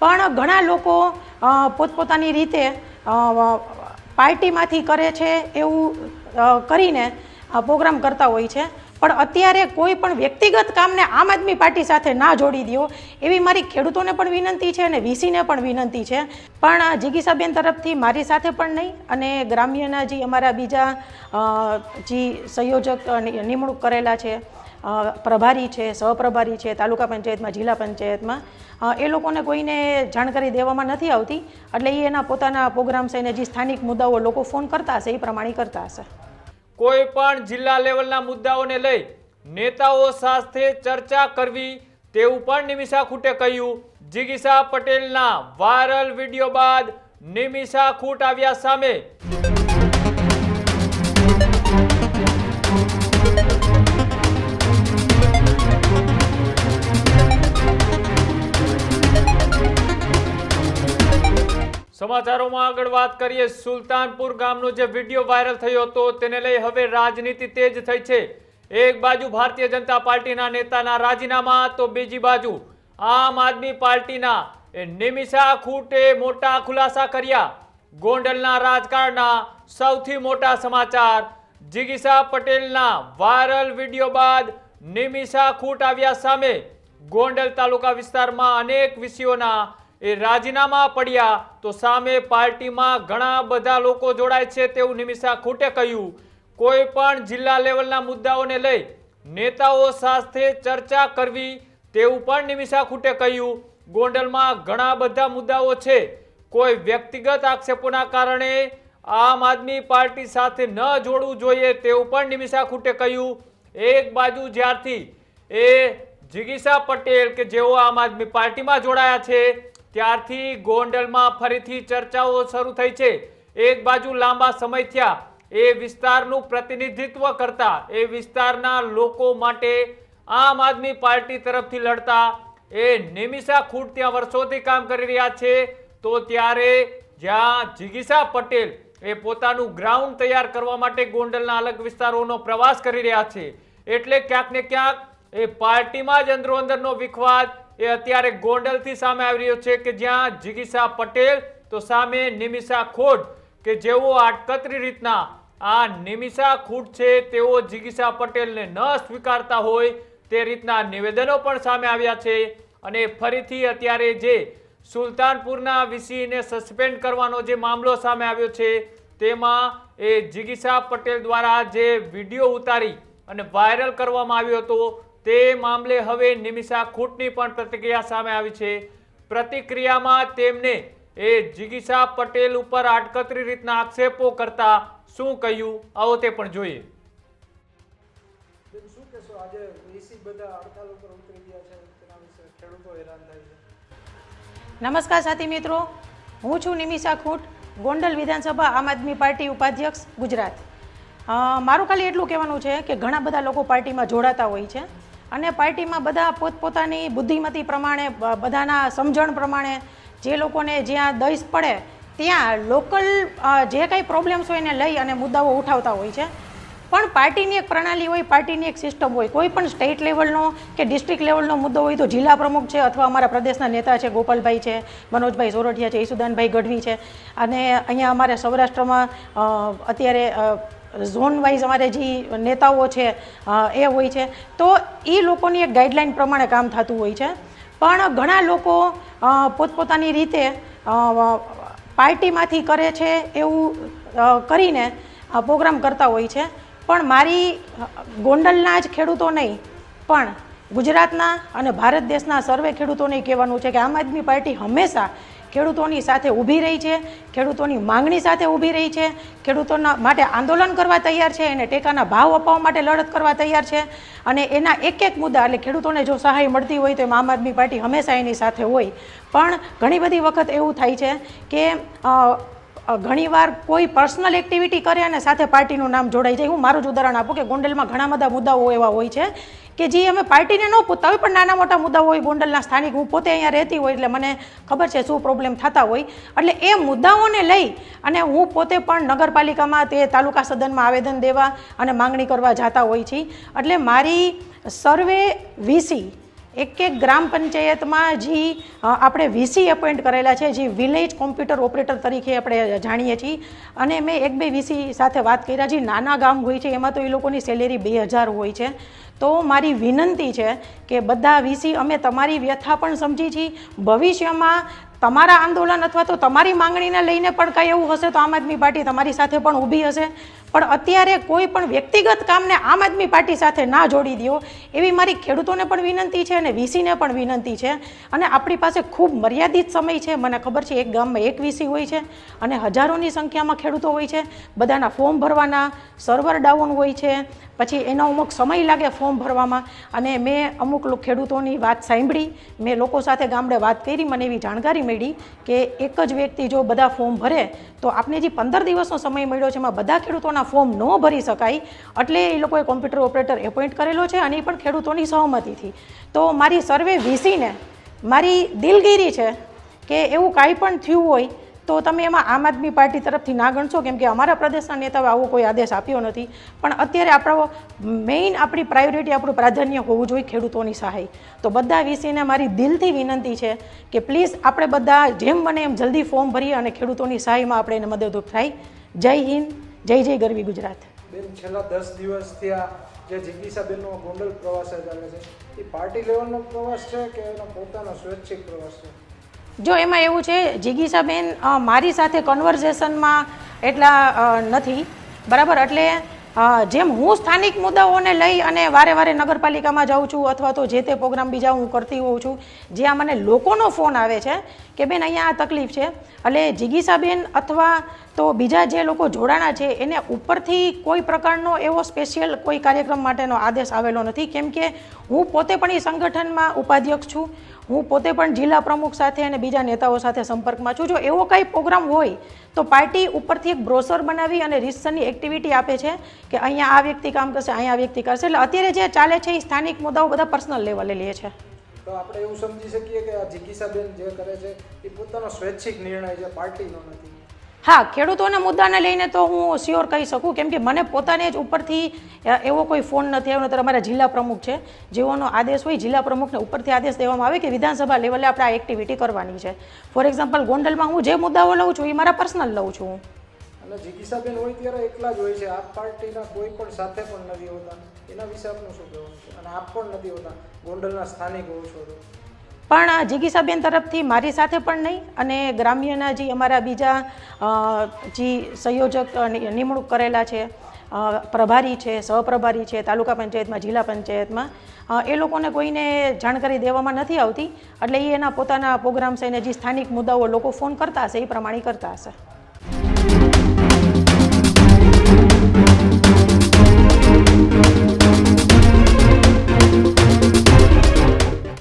પણ ઘણા લોકો પોતપોતાની રીતે પાર્ટીમાંથી કરે છે એવું કરીને પ્રોગ્રામ કરતા હોય છે. પણ અત્યારે કોઈ પણ વ્યક્તિગત કામને આમ આદમી પાર્ટી સાથે ના જોડી દો એવી મારી ખેડૂતોને પણ વિનંતી છે અને વીસીને પણ વિનંતી છે. પણ જિગીસાબેન તરફથી મારી સાથે પણ નહીં, અને ગ્રામ્યના જે અમારા બીજા જે સંયોજક નિમણૂક કરેલા છે પ્રભારી છે, સહપ્રભારી છે, તાલુકા પંચાયતમાં, જિલ્લા પંચાયતમાં. એ લોકોને કોઈને જાણકારી દેવામાં નથી આવતી, એટલે એ એના પોતાના પ્રોગ્રામ્સ અને જે સ્થાનિક મુદ્દાઓ લોકો ફોન કરતા હશે એ પ્રમાણે કરતા હશે. કોઈ પણ જિલ્લા લેવલના મુદ્દાઓને લઈ નેતાઓ સાથે ચર્ચા કરવી તેવું પણ નિમિષા ખૂટે કહ્યું. જિગીસા પટેલના વાયરલ વીડિયો બાદ નિમિષા ખૂટ આવ્યા સામે સમાચારોમાં આગળ વાત કરીએ. સુલતાનપુર ગામનો જે વીડિયો વાયરલ થયો હતો તેને લઈ હવે રાજનીતિ તેજ થઈ છે. એક બાજુ ભારતીય જનતા પાર્ટીના નેતાના રાજીનામા, તો બીજી બાજુ આમ આદમી પાર્ટીના એ નિમિષા ખૂટે મોટા ખુલાસા કર્યા. ગોંડલના રાજકારણના સૌથી મોટા સમાચાર, જિગીસા પટેલના વાયરલ વીડિયો બાદ નિમિષા ખૂટ આવ્યા સામે. ગોંડલ તાલુકા વિસ્તારમાં અનેક વિષયોના એ રાજીનામા પડ્યા તો સામે પાર્ટીમાં ઘણા બધા લોકો જોડાય છે તેવું નિમિષા ખૂટે કહ્યું. કોઈ પણ જિલ્લા લેવલના મુદ્દાઓને લઈ નેતાઓ સાથે ચર્ચા કરવી તેવું પણ નિમિષા ખૂટે કહ્યું. ગોંડલમાં ઘણા બધા મુદ્દાઓ છે. કોઈ વ્યક્તિગત આક્ષેપોના કારણે આમ આદમી પાર્ટી સાથે ન જોડવું જોઈએ તેવું પણ નિમિષા ખૂટે કહ્યું. એક બાજુ જ્યારથી એ જિગીસા પટેલ કે જેઓ આમ આદમી પાર્ટીમાં જોડાયા છે ત્યારથી ગોંડલમાં ફરીથી ચર્ચાઓ શરૂ થઈ છે. એક બાજુ લાંબા સમય થયા, એ વિસ્તારનું પ્રતિનિધિત્વ કરતા, એ વિસ્તારના લોકો માટે આમ આદમી પાર્ટી તરફથી લડતા, એ નિમિષા ખૂટ ત્યાં વર્ષોથી કામ કરી રહ્યા છે. તો ત્યારે જ્યાં જિગીસા પટેલ એ પોતાનું ગ્રાઉન્ડ તૈયાર કરવા માટે ગોંડલના અલગ વિસ્તારોનો પ્રવાસ કરી રહ્યા છે, એટલે ક્યાંક ને ક્યાંક એ પાર્ટીમાં જ અંદરો અંદરનો વિખવાદ એ અત્યારે ગોંડલથી સામે આવી રહ્યો છે કે જ્યાં જિગીસા પટેલ, તો સામે નિમિષા ખોટ કે જેઓ આટકતરી રીતના આ નિમિષા ખૂટ છે, તેઓ જિગીસા પટેલને ન સ્વીકારતા હોય તે રીતના નિવેદનો પણ સામે આવ્યા છે. અને ફરીથી અત્યારે જે સુલતાનપુરના વીસીને સસ્પેન્ડ કરવાનો જે મામલો સામે આવ્યો છે, તેમાં એ જિગીસા પટેલ દ્વારા જે વીડિયો ઉતારી અને વાયરલ કરવામાં આવ્યો હતો તે મામલે હવે નિમિષા ખૂટની પણ પ્રતિક્રિયા સામે આવી છે. પ્રતિક્રિયામાં તેમને એ જિગીસા પટેલ ઉપર આડકતરી રીતના આક્ષેપો કરતા શું કહ્યું? આવો તે પણ જોઈએ. શું કહેશો? આજે વીસી બધા હડતાલ ઉપર ઉતરી ગયા છે તેના વિશે ખેડૂતો હેરાન થાય છે. નમસ્કાર સાથી મિત્રો. હું છું નિમિષા ખૂટ ગોંડલ વિધાનસભા આમ આદમી પાર્ટી ઉપાધ્યક્ષ ગુજરાત. મારું ખાલી એટલું કહેવાનું છે કે ઘણા બધા લોકો પાર્ટીમાં જોડાતા હોય છે. અને પાર્ટીમાં બધા પોતપોતાની બુદ્ધિમતી પ્રમાણે બધાના સમજણ પ્રમાણે જે લોકોને જ્યાં દઈશ પડે, ત્યાં લોકલ જે કાંઈ પ્રોબ્લેમ્સ હોય એને લઈ અને મુદ્દાઓ ઉઠાવતા હોય છે. પણ પાર્ટીની એક પ્રણાલી હોય, પાર્ટીની એક સિસ્ટમ હોય, કોઈ પણ સ્ટેટ લેવલનો કે ડિસ્ટ્રિક્ટ લેવલનો મુદ્દો હોય તો જિલ્લા પ્રમુખ છે અથવા અમારા પ્રદેશના નેતા છે, ગોપાલભાઈ છે, મનોજભાઈ સોરઠિયા છે, ઈસુદાનભાઈ ગઢવી છે. અને અહીંયા અમારે સૌરાષ્ટ્રમાં અત્યારે ઝોન વાઇઝ અમારે જે નેતાઓ છે એ હોય છે. તો એ લોકોની એક ગાઈડલાઈન પ્રમાણે કામ થતું હોય છે. પણ ઘણા લોકો પોતપોતાની રીતે પાર્ટીમાંથી કરે છે એવું કરીને પ્રોગ્રામ કરતા હોય છે. પણ મારી ગોંડલના જ ખેડૂતો નહીં, પણ ગુજરાતના અને ભારત દેશના સર્વે ખેડૂતોને કહેવાનું છે કે આમ આદમી પાર્ટી હંમેશા ખેડૂતોની સાથે ઊભી રહી છે, ખેડૂતોની માંગણી સાથે ઊભી રહી છે, ખેડૂતોના માટે આંદોલન કરવા તૈયાર છે એને ટેકાના ભાવ અપાવવા માટે લડત કરવા તૈયાર છે. અને એના એક એક મુદ્દા એટલે ખેડૂતોને જો સહાય મળતી હોય તો એમ આમ આદમી પાર્ટી હંમેશા એની સાથે હોય. પણ ઘણી બધી વખત એવું થાય છે કે ઘણીવાર કોઈ પર્સનલ એક્ટિવિટી કરે અને સાથે પાર્ટીનું નામ જોડાઈ જાય. હું મારું જ ઉદાહરણ આપું કે ગોંડલમાં ઘણા બધા મુદ્દાઓ એવા હોય છે કે જે અમે પાર્ટીને ન પૂછતા હોય પણ નાના મોટા મુદ્દાઓ હોય. ગોંડલના સ્થાનિક, હું પોતે અહીંયા રહેતી હોય એટલે મને ખબર છે શું પ્રોબ્લેમ થતા હોય. એટલે એ મુદ્દાઓને લઈ અને હું પોતે પણ નગરપાલિકામાં તે તાલુકા સદનમાં આવેદન દેવા અને માંગણી કરવા જતા હોય છે. એટલે મારી સર્વે વીસી એક એક ગ્રામ પંચાયતમાં જે આપણે વીસી એપોઇન્ટ કરેલા છે, જે વિલેજ કોમ્પ્યુટર ઓપરેટર તરીકે આપણે જાણીએ છીએ. અને મેં એક બે વીસી સાથે વાત કર્યા, જે નાના ગામ હોય છે, એમાં તો એ લોકોની સેલેરી બે હજાર હોય છે. તો મારી વિનંતી છે કે બધા વીસી, અમે તમારી વ્યથા પણ સમજી છીએ. ભવિષ્યમાં તમારા આંદોલન અથવા તો તમારી માંગણીને લઈને પણ કંઈ એવું હશે તો આમ આદમી પાર્ટી તમારી સાથે પણ ઊભી હશે. પણ અત્યારે કોઈ પણ વ્યક્તિગત કામને આમ આદમી પાર્ટી સાથે ના જોડી દો એવી મારી ખેડૂતોને પણ વિનંતી છે અને વીસીને પણ વિનંતી છે. અને આપણી પાસે ખૂબ મર્યાદિત સમય છે, મને ખબર છે, એક ગામમાં એક વીસી હોય છે અને હજારોની સંખ્યામાં ખેડૂતો હોય છે. બધાના ફોર્મ ભરવાના સર્વર ડાઉન હોય છે પછી એનો અમુક સમય લાગે ફોર્મ ભરવામાં. અને મેં અમુક ખેડૂતોની વાત સાંભળી. મેં લોકો સાથે ગામડે વાત કરી, મને એવી જાણકારી મળી કે એક જ વ્યક્તિ જો બધા ફોર્મ ભરે, તો આપણે જે પંદર દિવસનો સમય મળ્યો છે, એમાં બધા ખેડૂતોના ફોર્મ ન ભરી શકાય. એટલે એ લોકોએ કોમ્પ્યુટર ઓપરેટર એપોઇન્ટ કરેલો છે અને એ પણ ખેડૂતોની સહમતિથી. તો મારી સર્વે વીસીને મારી દિલગીરી છે કે એવું કાંઈ પણ થયું હોય તો તમે એમાં આમ આદમી પાર્ટી તરફથી ના ગણશો, કેમ કે અમારા પ્રદેશના નેતાઓ આવો કોઈ આદેશ આપ્યો નથી. પણ અત્યારે આપણો મેઇન આપણી પ્રાયોરિટી આપણું પ્રાધાન્ય હોવું જોઈએ ખેડૂતોની સહાય. તો બધા વિશેને મારી દિલથી વિનંતી છે કે પ્લીઝ આપણે બધા જેમ બને એમ જલ્દી ફોર્મ ભરીએ અને ખેડૂતોની સહાયમાં આપણે એને મદદરૂપ થાય. જય હિન્દ, જય જય ગરવી ગુજરાત. બેન, છેલ્લા દસ દિવસથી આ જે જિજ્ઞાસાબેનનો ગોંડલ પ્રવાસ ચાલે છે, એ પાર્ટી લેવલનો પ્રવાસ છે કે એનો પોતાનો સ્વૈચ્છિક પ્રવાસ છે? જો એમાં એવું છે, જિગીસાબેન મારી સાથે કન્વર્ઝેશનમાં એટલા નથી. બરાબર? એટલે જેમ હું સ્થાનિક મુદ્દાઓને લઈ અને વારે વારે નગરપાલિકામાં જાઉં છું અથવા તો જે તે પ્રોગ્રામ બીજા હું કરતી હોઉં છું, જ્યાં મને લોકોનો ફોન આવે છે કે, બેન, અહીંયા આ તકલીફ છે. એટલે જિગીસાબેન અથવા તો બીજા જે લોકો જોડાણા છે, એને ઉપરથી કોઈ પ્રકારનો એવો સ્પેશિયલ કોઈ કાર્યક્રમ માટેનો આદેશ આવેલો નથી. કેમ કે હું પોતે પણ એ સંગઠનમાં ઉપાધ્યક્ષ છું. હું પોતે પણ જિલ્લા પ્રમુખ સાથે અને બીજા નેતાઓ સાથે સંપર્કમાં છું. જો એવો કંઈ પ્રોગ્રામ હોય, તો પાર્ટી ઉપરથી એક બ્રોશર બનાવી અને રિસર્ચની એક્ટિવિટી આપે છે કે અહીંયા આ વ્યક્તિ કામ કરશે, અહીંયા આ વ્યક્તિ કરશે. એટલે અત્યારે જે ચાલે છે, એ સ્થાનિક મુદ્દાઓ બધા પર્સનલ લેવલે લે છે. તો આપણે એવું સમજી શકીએ કે આ જિજ્ઞાસાબેન જે કરે છે, એ પોતાનો સ્વૈચ્છિક નિર્ણય છે પાર્ટીનો નથી. હા, ખેડૂતોના મુદ્દાને લઈને તો હું શ્યોર કહી શકું, કેમ કે મને પોતાને જ ઉપરથી એવો કોઈ ફોન નથી આવ્યો, નતર અમારા જિલ્લા પ્રમુખ છે. જેઓનો આદેશ હોય, જિલ્લા પ્રમુખને ઉપરથી આદેશ દેવામાં આવે કે વિધાનસભા લેવલે આપણે આ એક્ટિવિટી કરવાની છે. ફોર એક્ઝામ્પલ ગોંડલમાં હું જે મુદ્દાઓ લઉં છું, એ મારા પર્સનલ લઉં છું. અને જ હોય છે, આપ પાર્ટીના કોઈ પણ સાથે પણ નથી હોતા. એના વિશે આપનું શું કહેવાનું છે? અને આપ પણ નથી હોતા, ગોંડલના સ્થાનિક હોવ છો પણ જિગીસાબેન તરફથી મારી સાથે પણ નહીં અને ગ્રામ્યના જે અમારા બીજા જે સંયોજક નિમણૂક કરેલા છે પ્રભારી છે, સહપ્રભારી છે, તાલુકા પંચાયતમાં, જિલ્લા પંચાયતમાં એ લોકોને કોઈને જાણકારી દેવામાં નથી આવતી. એટલે એ એના પોતાના પ્રોગ્રામ્સ એને જે સ્થાનિક મુદ્દાઓ લોકો ફોન કરતા હશે, એ પ્રમાણે કરતા હશે.